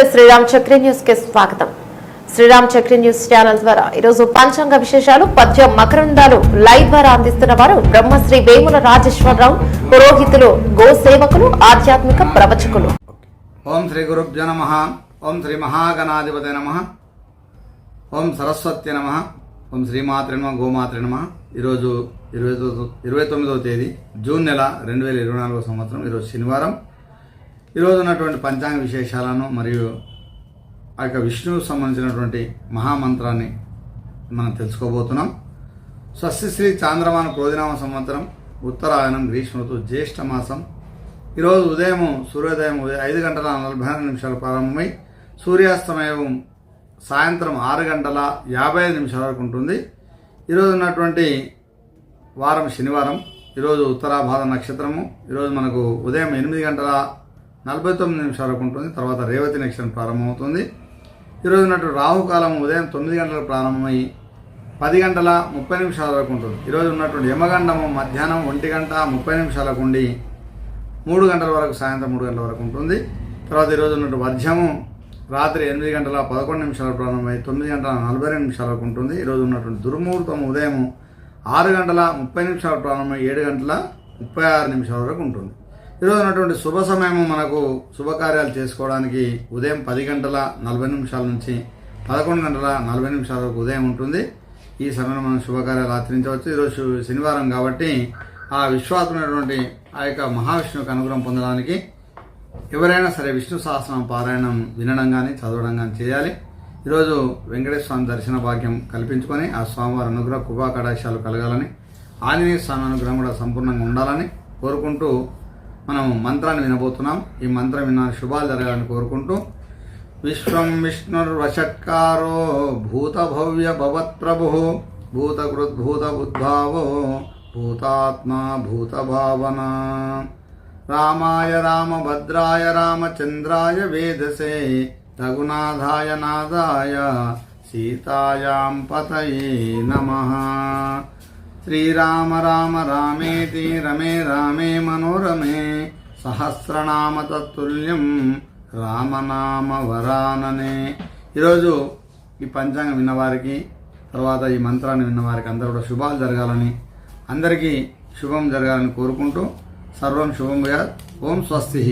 నమస్తే. శ్రీరామ్ చక్రి న్యూస్కి స్వాగతం. శ్రీరామ్ చక్రి న్యూస్ ఛానల్ ద్వారా ఈరోజు పంచాంగ విశేషాలు పద్యం మకరందాలు లైవ్ ద్వారా అందిస్తున్న వారు బ్రహ్మశ్రీ వేముల రాజేశ్వరరావు పురోహితులు గో సేవకులు ఆధ్యాత్మిక ప్రవచకులు. ఓం శ్రీ గురుభ్యో నమ. ఓం శ్రీ మహాగణాధిపతి నమ. ఓం సరస్వతి నమ. ఓం శ్రీమాతృ నమ గోమాత్రి నమ. ఈరోజు ఇరవై ఇరవై తొమ్మిదవ తేదీ జూన్ నెల రెండు వేల ఇరవై నాలుగో సంవత్సరం. ఈరోజు శనివారం. ఈరోజు ఉన్నటువంటి పంచాంగ విశేషాలను మరియు ఆ యొక్క విష్ణువుకు సంబంధించినటువంటి మహామంత్రాన్ని మనం తెలుసుకోబోతున్నాం. స్వస్తి శ్రీ చాంద్రమాన క్రోధినామ సంవత్సరం ఉత్తరాయణం గ్రీష్మ ఋతు జ్యేష్ఠ మాసం. ఈరోజు ఉదయం సూర్యోదయం ఉదయం ఐదు గంటల నలభై ఆరు నిమిషాలు ప్రారంభమై సూర్యాస్తమయం సాయంత్రం ఆరు గంటల యాభై ఐదు నిమిషాల వరకు ఉంటుంది. ఈరోజు ఉన్నటువంటి వారం శనివారం ఈరోజు ఉత్తరాభాద నక్షత్రము ఈరోజు మనకు ఉదయం ఎనిమిది గంటల నలభై తొమ్మిది నిమిషాల వరకు ఉంటుంది. తర్వాత రేవతి నక్షత్రం ప్రారంభమవుతుంది. ఈరోజు ఉన్నటువంటి రాహుకాలం ఉదయం తొమ్మిది గంటలకు ప్రారంభమై పది గంటల ముప్పై నిమిషాల వరకు ఉంటుంది. ఈరోజు ఉన్నటువంటి యమగండము మధ్యాహ్నం ఒంటి గంట ముప్పై నిమిషాలకు ఉండి మూడు గంటల వరకు సాయంత్రం మూడు గంటల వరకు ఉంటుంది. తర్వాత ఈరోజు ఉన్నటువంటి మధ్యము రాత్రి ఎనిమిది గంటల పదకొండు నిమిషాల ప్రారంభమై తొమ్మిది గంటల నలభై రెండు నిమిషాల వరకు ఉంటుంది. ఈరోజు ఉన్నటువంటి దుర్ముహూర్తం ఉదయం ఆరు గంటల ముప్పై నిమిషాల ప్రారంభమై ఏడు గంటల ముప్పై ఆరు నిమిషాల వరకు ఉంటుంది. ఈరోజు ఉన్నటువంటి శుభ సమయము మనకు శుభకార్యాలు చేసుకోవడానికి ఉదయం పది గంటల నలభై నిమిషాల నుంచి పదకొండు గంటల నలభై నిమిషాల వరకు ఉదయం ఉంటుంది. ఈ సమయంలో మనం శుభకార్యాలు ఆచరించవచ్చు. ఈరోజు శనివారం కాబట్టి ఆ విశ్వాసమైనటువంటి ఆ యొక్క మహావిష్ణువుకి అనుగ్రహం పొందడానికి ఎవరైనా సరే విష్ణు సహస్రం పారాయణం వినడం కానీ చదవడం కానీ చేయాలి. ఈరోజు వెంకటేశ్వర స్వామి దర్శన భాగ్యం కల్పించుకొని ఆ స్వామివారి అనుగ్రహ కృపా కటాక్షాలు కలగాలని ఆంజనేయ స్వామి అనుగ్రహం కూడా సంపూర్ణంగా ఉండాలని కోరుకుంటూ మనం మంత్రాన్ని వినబోతున్నాం. ఈ మంత్రం విన్న శుభాలు జరగాలని కోరుకుంటూ విశ్వం విష్ణుర్వషట్కారో భూతభవ్య భవత్ప్రభు భూతకృద్భూత బుద్ధావో భూతాత్మా భూతభావన. రామాయ రామభద్రాయ రామచంద్రాయ వేదసే రఘునాథాయ నాదాయ సీతాయాం పతయే నమః. శ్రీరామ రామ రామేతి రమే రామే మనోరమే సహస్రనామ తత్తుల్యం రామనామ వరాననే. ఈరోజు ఈ పంచాంగం విన్నవారికి తర్వాత ఈ మంత్రాన్ని విన్నవారికి అందరూ కూడా శుభాలు జరగాలని అందరికీ శుభం జరగాలని కోరుకుంటూ సర్వం శుభం ఓం స్వస్తి.